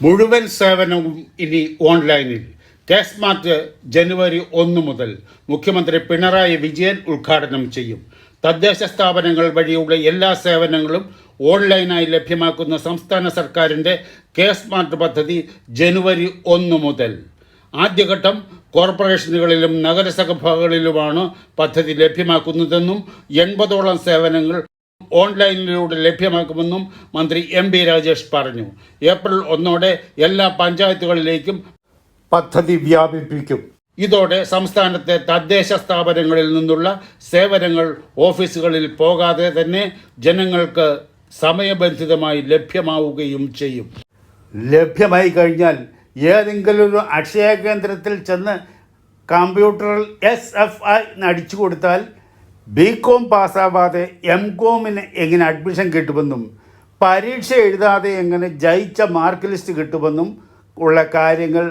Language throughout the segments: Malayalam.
മുഴുവൻ സേവനവും ഇനി ഓൺലൈനിൽ. കെ സ്മാർട്ട് ജനുവരി ഒന്ന് മുതൽ മുഖ്യമന്ത്രി പിണറായി വിജയൻ ഉദ്ഘാടനം ചെയ്യും. തദ്ദേശ സ്ഥാപനങ്ങൾ വഴിയുള്ള എല്ലാ സേവനങ്ങളും ഓൺലൈനായി ലഭ്യമാക്കുന്ന സംസ്ഥാന സർക്കാരിന്റെ കെ സ്മാർട്ട് പദ്ധതി ജനുവരി ഒന്ന് മുതൽ. ആദ്യഘട്ടം കോർപ്പറേഷനുകളിലും നഗരസഭകളിലുമാണ് പദ്ധതി ലഭ്യമാക്കുന്നതെന്നും എൺപതോളം സേവനങ്ങൾ ഓൺലൈനിലൂടെ ലഭ്യമാക്കുമെന്നും മന്ത്രി എം ബി രാജേഷ് പറഞ്ഞു. ഏപ്രിൽ ഒന്നോടെ എല്ലാ പഞ്ചായത്തുകളിലേക്കും പദ്ധതി വ്യാപിപ്പിക്കും. ഇതോടെ സംസ്ഥാനത്തെ തദ്ദേശ സ്ഥാപനങ്ങളിൽ നിന്നുള്ള സേവനങ്ങൾ ഓഫീസുകളിൽ പോകാതെ തന്നെ ജനങ്ങൾക്ക് സമയബന്ധിതമായി ലഭ്യമാവുകയും ചെയ്യും. ലഭ്യമായി കഴിഞ്ഞാൽ ഏതെങ്കിലും ഒരു അക്ഷയ കേന്ദ്രത്തിൽ ചെന്ന് കമ്പ്യൂട്ടറിൽ എസ് എഫ് ഐ അടിച്ചു കൊടുത്താൽ ബി കോം പാസ്സാവാതെ എം കോമിന് എങ്ങനെ അഡ്മിഷൻ കിട്ടുമെന്നും പരീക്ഷ എഴുതാതെ എങ്ങനെ ജയിച്ച മാർക്ക് ലിസ്റ്റ് കിട്ടുമെന്നും ഉള്ള കാര്യങ്ങൾ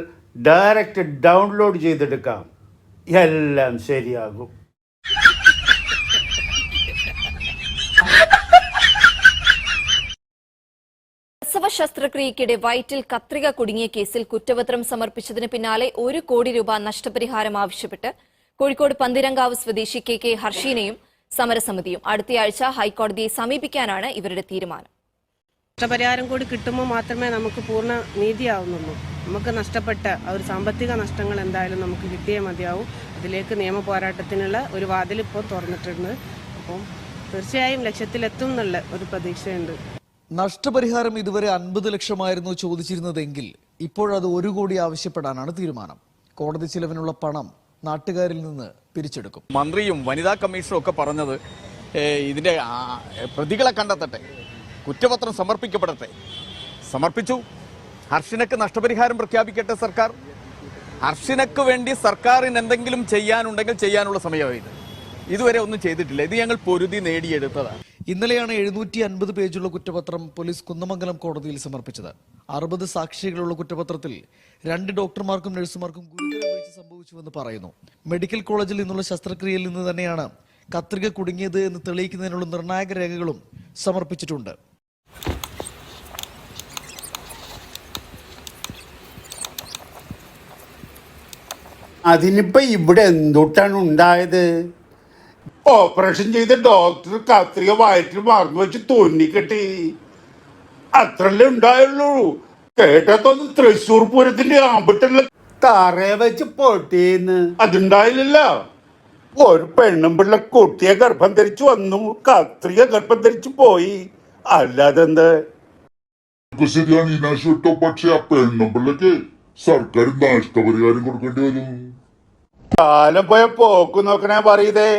ഡയറക്റ്റ് ഡൗൺലോഡ് ചെയ്തെടുക്കാം. എല്ലാം ശരിയാകും. പ്രസവ ശസ്ത്രക്രിയയ്ക്കിടെ വയറ്റിൽ കത്രിക കുടുങ്ങിയ കേസിൽ കുറ്റപത്രം സമർപ്പിച്ചതിന് പിന്നാലെ ഒരു കോടി രൂപ നഷ്ടപരിഹാരം ആവശ്യപ്പെട്ട് കോഴിക്കോട് പന്തിരങ്കാവ് സ്വദേശി കെ കെ ഹർഷീനെയും സമരസമിതിയും അടുത്തയാഴ്ച ഹൈക്കോടതിയെ സമീപിക്കാനാണ് ഇവരുടെ തീരുമാനം. നഷ്ടപരിഹാരം കൂടി കിട്ടുമ്പോൾ മാത്രമേ നമുക്ക് പൂർണ നീതിയാവുന്നുള്ളൂ. നമുക്ക് നഷ്ടപ്പെട്ട ആ ഒരു സാമ്പത്തിക നഷ്ടങ്ങൾ എന്തായാലും നമുക്ക് കിട്ടിയേ മതിയാവും. അതിലേക്ക് നിയമ പോരാട്ടത്തിനുള്ള ഒരു വാതിൽ ഇപ്പോൾ തുറന്നിട്ടുണ്ട്. അപ്പം തീർച്ചയായും ലക്ഷ്യത്തിലെത്തും എന്നുള്ള ഒരു പ്രതീക്ഷയുണ്ട്. നഷ്ടപരിഹാരം ഇതുവരെ അൻപത് ലക്ഷമായിരുന്നു ചോദിച്ചിരുന്നതെങ്കിൽ ഇപ്പോഴത് ഒരു കോടി ആവശ്യപ്പെടാനാണ് തീരുമാനം. കോടതി ചിലവിനുള്ള പണം നാട്ടുകാരിൽ നിന്ന് പിരിച്ചെടുക്കും. മന്ത്രിയും വനിതാ കമ്മീഷനും ഒക്കെ പറഞ്ഞത് ഇതിന്റെ ഇതിന്റെ പ്രതികളെ കണ്ടെത്തട്ടെ കുറ്റപത്രം സമർപ്പിക്കപ്പെടട്ടെ. സമർപ്പിച്ചു. ഹർഷിനക്ക് നഷ്ടപരിഹാരം പ്രഖ്യാപിക്കട്ടെ സർക്കാർ. ഹർഷിനക്ക് വേണ്ടി സർക്കാരിന് എന്തെങ്കിലും ചെയ്യാനുണ്ടെങ്കിൽ ചെയ്യാനുള്ള സമയമായി ഇത്. ഇതുവരെ ഒന്നും ചെയ്തിട്ടില്ല. ഇത് ഞങ്ങൾ പൊരുതി നേടിയെടുത്തതാണ്. ഇന്നലെയാണ് എഴുന്നൂറ്റി അൻപത് പേജുള്ള കുറ്റപത്രം പോലീസ് കുന്നമംഗലം കോടതിയിൽ സമർപ്പിച്ചത്. അറുപത് സാക്ഷികളുള്ള കുറ്റപത്രത്തിൽ രണ്ട് ഡോക്ടർമാർക്കും നഴ്സുമാർക്കും ഗുരുതര സംഭവിച്ചുവെന്ന് പറയുന്നു. മെഡിക്കൽ കോളേജിൽ നിന്നുള്ള ശസ്ത്രക്രിയയിൽ നിന്ന് തന്നെയാണ് കത്രിക കുടുങ്ങിയത് എന്ന് തെളിയിക്കുന്നതിനുള്ള നിർണായക രേഖകളും സമർപ്പിച്ചിട്ടുണ്ട്. അതിനിപ്പോ ഇവിടെ എന്തുട്ടാണ് ഉണ്ടായത്? ഓപ്പറേഷൻ ചെയ്ത ഡോക്ടർ കത്രിക വയറ്റിൽ മറന്നു വെച്ച് തോന്നിക്കട്ടെ. അത്രല്ലേ ഉണ്ടായുള്ളൂ. കേട്ടാത്തൊന്നും തൃശ്ശൂർ പൂരത്തിന്റെ ആമ്പട്ടല്ല തറയെ വെച്ച് പൊട്ടിയെന്ന് അതുണ്ടായില്ല ഒരു പെണ്ണും പിള്ള കുട്ടിയെ ഗർഭം ധരിച്ചു വന്നു. കത്രിക ഗർഭം ധരിച്ചു പോയി. അല്ലാതെന്ത്? ഒക്കെ ശരിയാണ്. ഇനാശ് പക്ഷെ ആ പെണ്ണുമ്പിള്ളക്ക് സർക്കാർ നഷ്ടപരിഹാരം കൊടുക്കേണ്ടി വരും. കാലം പോയ പോക്ക് നോക്കണേ പറയതേ.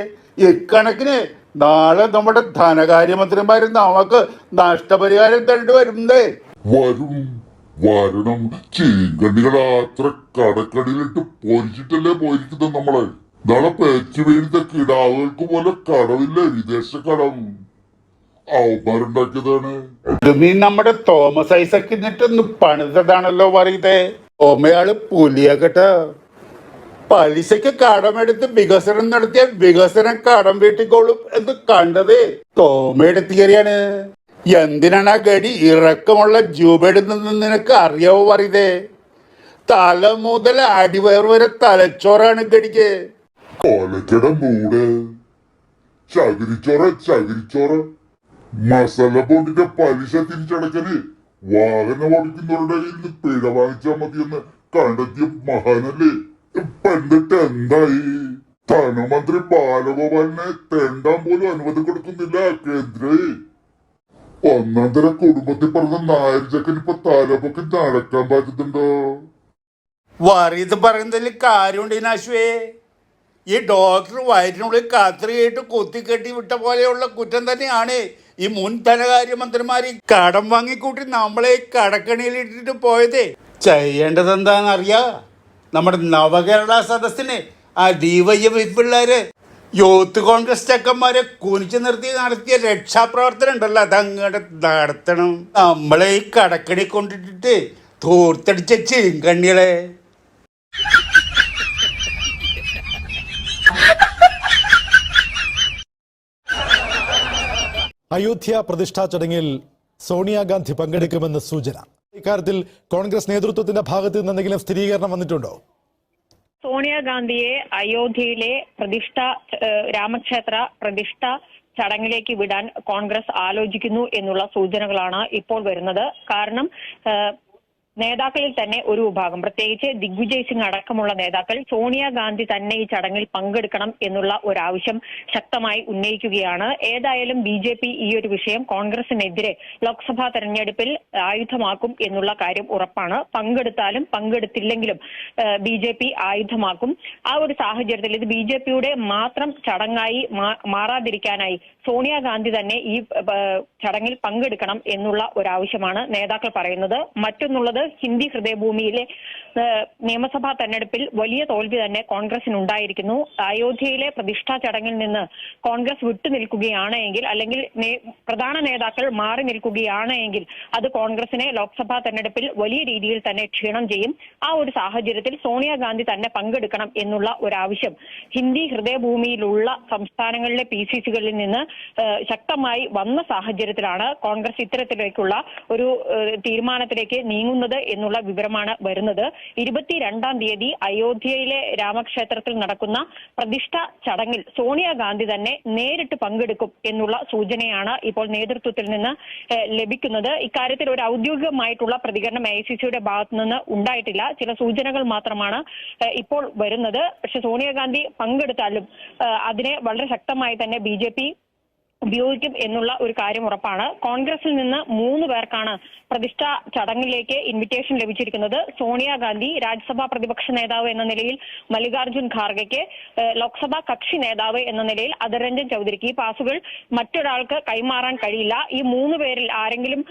ഇക്കണക്കിന് നാളെ നമ്മുടെ ധനകാര്യമന്ത്രിമാര് നമുക്ക് നഷ്ടപരിഹാരം തരേണ്ടി വരുന്നേ. വരും. വരണം. ചീങ്കണ്ണികളെ അത്ര കടക്കടിയിലിട്ട് പൊരിച്ചിട്ടല്ലേ പോയിരിക്കുന്നത് നമ്മളെ. നാളെ പേച്ചു കിടാവുകൾക്ക് പോലെ കടവില്ല വിദേശ കടം? അവന്മാരുണ്ടാക്കിയതാണ് നീ നമ്മുടെ തോമസ് ഐസക്ക് എന്നിട്ടൊന്ന് പണിതതാണല്ലോ പറയതേ തോമയാൾ പുലിയാകട്ട പലിശക്ക് കടമെടുത്ത് വികസനം നടത്തിയ വികസനം കടം വീട്ടിക്കോളും എന്ന് കണ്ടത്. തോമയുടെ തിയറിയാണ്. എന്തിനാണ് ഗടി ഇറക്കമുള്ള ജൂബെടുന്നത് നിനക്ക് അറിയാവോ പറയതേ? തല മുതൽ അടിവയർ വരെ തലച്ചോറാണ് ഗടിക്ക് കൊലക്കട മൂട്. ചകിരിച്ചോറ ചകിരിച്ചോറ. മസാല ബോണ്ടിന്റെ പലിശ തിരിച്ചടക്കൽ. വാഹനം ഓടിക്കുന്നവരുടെ കയ്യിൽ നിന്ന് പിഴ വാങ്ങിച്ചാൽ മതിയെന്ന് കണ്ടെത്തിയ മഹാനല്ലേ? എന്നിട്ട് എന്തായി? ധനമന്ത്രി ബാലഗോപാലിനെ തെണ്ടാൻ പോലും അനുമതി കൊടുക്കുന്നില്ല കേന്ദ്ര. ഒന്നാം തരം കുടുംബത്തിൽ പറഞ്ഞ നായർ ചക്കൻ ഇപ്പൊ തലപൊക്കെ നടക്കാൻ പറ്റുന്നുണ്ടോ വറീത് പറയുന്നതിൽ കാര്യമുണ്ട് ഇനാശുവേ. ഈ ഡോക്ടർ വയറ്റിനുള്ളിൽ കത്രിയിട്ട് കുത്തിക്കെട്ടി വിട്ട പോലെയുള്ള കുറ്റം തന്നെയാണ്. ഈ മുൻ ധനകാര്യമന്ത്രിമാർ കടം വാങ്ങിക്കൂട്ടി നമ്മളെ കടക്കണിയിൽ ഇട്ടിട്ട് പോയതേ. ചെയ്യേണ്ടത് എന്താണെന്നറിയാ നമ്മുടെ നവകേരള സദസ്സിന് ആ ഡി വൈ എഫ് പിള്ളേര് യൂത്ത് കോൺഗ്രസ് ചെക്കന്മാരെ കുനിച്ചു നിർത്തി നടത്തിയ രക്ഷാപ്രവർത്തനം ഉണ്ടല്ലോ. അതങ്ങോട്ട് നടത്തണം. നമ്മളെ ഈ കടക്കണി കൊണ്ടിട്ടിട്ട് തോർത്തടിച്ച ചീങ്കണ്ണികളെ അയോധ്യ പ്രതിഷ്ഠാ ചടങ്ങിൽ സോണിയാഗാന്ധി പങ്കെടുക്കുമെന്ന് സൂചന. ഇക്കാര്യത്തിൽ കോൺഗ്രസ് നേതൃത്വത്തിന്റെ ഭാഗത്ത് നിന്ന് എന്തെങ്കിലും സ്ഥിരീകരണം വന്നിട്ടുണ്ടോ? സോണിയാഗാന്ധിയെ അയോധ്യയിലെ പ്രതിഷ്ഠ രാമക്ഷേത്ര പ്രതിഷ്ഠ ചടങ്ങിലേക്ക് വിടാൻ കോൺഗ്രസ് ആലോചിക്കുന്നു എന്നുള്ള സൂചനകളാണ് ഇപ്പോൾ വരുന്നത്. കാരണം നേതാക്കളിൽ തന്നെ ഒരു വിഭാഗം. പ്രത്യേകിച്ച് ദിഗ്വിജയ് സിംഗ് അടക്കമുള്ള നേതാക്കൾ സോണിയാഗാന്ധി തന്നെ ഈ ചടങ്ങിൽ പങ്കെടുക്കണം എന്നുള്ള ഒരാവശ്യം ശക്തമായി ഉന്നയിക്കുകയാണ്. ഏതായാലും ബി ജെ പി ഈ ഒരു വിഷയം കോൺഗ്രസിനെതിരെ ലോക്സഭാ തെരഞ്ഞെടുപ്പിൽ ആയുധമാക്കും എന്നുള്ള കാര്യം ഉറപ്പാണ്. പങ്കെടുത്താലും പങ്കെടുത്തില്ലെങ്കിലും ബി ജെ പി ആയുധമാക്കും. ആ ഒരു സാഹചര്യത്തിൽ ഇത് ബി ജെ പിയുടെ മാത്രം ചടങ്ങായി മാറാതിരിക്കാനായി സോണിയാഗാന്ധി തന്നെ ഈ ചടങ്ങിൽ പങ്കെടുക്കണം എന്നുള്ള ഒരാവശ്യമാണ് നേതാക്കൾ പറയുന്നത്. മറ്റൊന്നുള്ളത് ഹിന്ദി ഹൃദയഭൂമിയിലെ നിയമസഭാ തെരഞ്ഞെടുപ്പിൽ വലിയ തോൽവി തന്നെ കോൺഗ്രസിന് ഉണ്ടായിരിക്കുന്നു അയോധ്യയിലെ പ്രതിഷ്ഠാ ചടങ്ങിൽ നിന്ന് കോൺഗ്രസ് വിട്ടുനിൽക്കുകയാണ് എങ്കിൽ അല്ലെങ്കിൽ പ്രധാന നേതാക്കൾ മാറി നിൽക്കുകയാണ് എങ്കിൽ അത് കോൺഗ്രസിനെ ലോക്സഭാ തെരഞ്ഞെടുപ്പിൽ വലിയ രീതിയിൽ തന്നെ ക്ഷീണം ചെയ്യും. ആ ഒരു സാഹചര്യത്തിൽ സോണിയാഗാന്ധി തന്നെ പങ്കെടുക്കണം എന്നുള്ള ഒരാവശ്യം. ഹിന്ദി ഹൃദയഭൂമിയിലുള്ള സംസ്ഥാനങ്ങളിലെ പി സി സികളിൽ നിന്ന് ശക്തമായി വന്ന സാഹചര്യത്തിലാണ് കോൺഗ്രസ് ഇത്തരത്തിലേക്കുള്ള ഒരു തീരുമാനത്തിലേക്ക് നീങ്ങുന്നത് എന്നുള്ള വിവരമാണ് വരുന്നത്. ഇരുപത്തിരണ്ടാം തീയതി അയോധ്യയിലെ രാമക്ഷേത്രത്തിൽ നടക്കുന്ന പ്രതിഷ്ഠ ചടങ്ങിൽ സോണിയാഗാന്ധി തന്നെ നേരിട്ട് പങ്കെടുക്കും എന്നുള്ള സൂചനയാണ് ഇപ്പോൾ നേതൃത്വത്തിൽ നിന്ന് ലഭിക്കുന്നത്. ഇക്കാര്യത്തിൽ ഒരു ഔദ്യോഗികമായിട്ടുള്ള പ്രതികരണം ഐ സി സിയുടെ ഭാഗത്തു നിന്ന് ഉണ്ടായിട്ടില്ല. ചില സൂചനകൾ മാത്രമാണ് ഇപ്പോൾ വരുന്നത്. പക്ഷെ സോണിയാഗാന്ധി പങ്കെടുത്താലും അതിനെ വളരെ ശക്തമായി തന്നെ ബി ഉപയോഗിക്കും എന്നുള്ള ഒരു കാര്യം ഉറപ്പാണ്. കോൺഗ്രസിൽ നിന്ന് മൂന്ന് പേർക്കാണ് പ്രതിഷ്ഠ ചടങ്ങിലേക്ക് ഇൻവിറ്റേഷൻ ലഭിച്ചിരിക്കുന്നത്. സോണിയാഗാന്ധി രാജ്യസഭാ പ്രതിപക്ഷ നേതാവ് എന്ന നിലയിൽ മല്ലികാർജുൻ ഖാർഗെക്ക് ലോക്സഭാ കക്ഷി നേതാവ് എന്ന നിലയിൽ അധർ രഞ്ജൻ ചൗധരിക്ക് ഈ പാസുകൾ മറ്റൊരാൾക്ക് കൈമാറാൻ കഴിയില്ല. ഈ മൂന്ന് പേരിൽ ആരെങ്കിലും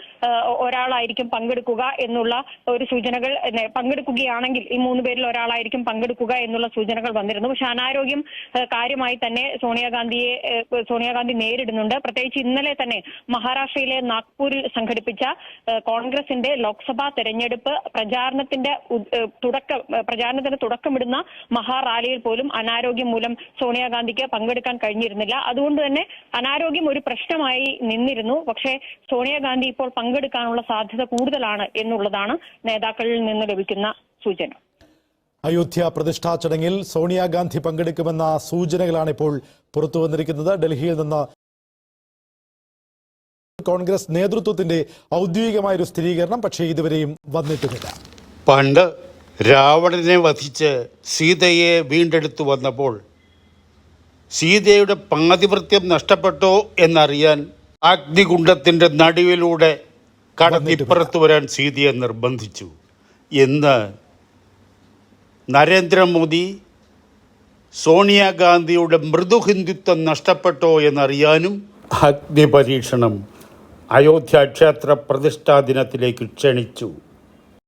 ഒരാളായിരിക്കും പങ്കെടുക്കുക എന്നുള്ള ഒരു സൂചനകൾ പങ്കെടുക്കുകയാണെങ്കിൽ ഈ മൂന്ന് പേരിൽ ഒരാളായിരിക്കും പങ്കെടുക്കുക എന്നുള്ള സൂചനകൾ വന്നിരുന്നു. പക്ഷെ അനാരോഗ്യം കാര്യമായി തന്നെ സോണിയാഗാന്ധിയെ സോണിയാഗാന്ധി സോണിയാഗാന്ധി നേരിടുന്നുണ്ട് പ്രത്യേകിച്ച് ഇന്നലെ തന്നെ മഹാരാഷ്ട്രയിലെ നാഗ്പൂരിൽ സംഘടിപ്പിച്ച കോൺഗ്രസിന്റെ ലോക്സഭാ തെരഞ്ഞെടുപ്പ് പ്രചാരണത്തിന്റെ തുടക്കം പ്രചാരണത്തിന് തുടക്കമിടുന്ന മഹാറാലിയിൽ പോലും അനാരോഗ്യം മൂലം സോണിയാഗാന്ധിക്ക് പങ്കെടുക്കാൻ കഴിഞ്ഞിരുന്നില്ല. അതുകൊണ്ട് തന്നെ അനാരോഗ്യം ഒരു പ്രശ്നമായി നിന്നിരുന്നു. പക്ഷേ സോണിയാഗാന്ധി ഇപ്പോൾ പങ്കെടുക്കാനുള്ള സാധ്യത കൂടുതലാണ് എന്നുള്ളതാണ് നേതാക്കളിൽ നിന്ന് ലഭിക്കുന്ന സൂചന. അയോധ്യ പ്രതിഷ്ഠാ ചടങ്ങിൽ സോണിയാഗാന്ധി പങ്കെടുക്കുമെന്ന സൂചനകളാണ് ഇപ്പോൾ പുറത്തുവന്നിരിക്കുന്നത് ഡൽഹിയിൽ നിന്ന് കോൺഗ്രസ് നേതൃത്വത്തിന്റെ ഔദ്യോഗികമായ ഒരു സ്ഥിരീകരണം പക്ഷേ ഇതുവരെയും വന്നിട്ടുമില്ല. പണ്ട് രാവണനെ വധിച്ച് സീതയെ വീണ്ടെടുത്തു വന്നപ്പോൾ സീതയുടെ പാതിവൃത്യം നഷ്ടപ്പെട്ടോ എന്നറിയാൻ അഗ്നികുണ്ഡത്തിന്റെ നടുവിലൂടെ കടന്നിപ്പുറത്ത് വരാൻ സീതയെ നിർബന്ധിച്ചു. എന്ന് നരേന്ദ്രമോദി സോണിയാഗാന്ധിയുടെ മൃദുഹിന്ദുത്വം നഷ്ടപ്പെട്ടോ എന്നറിയാനും അഗ്നിപരീക്ഷണം അയോധ്യ ക്ഷേത്ര പ്രതിഷ്ഠാ ദിനത്തിലേക്ക് ക്ഷണിച്ചു.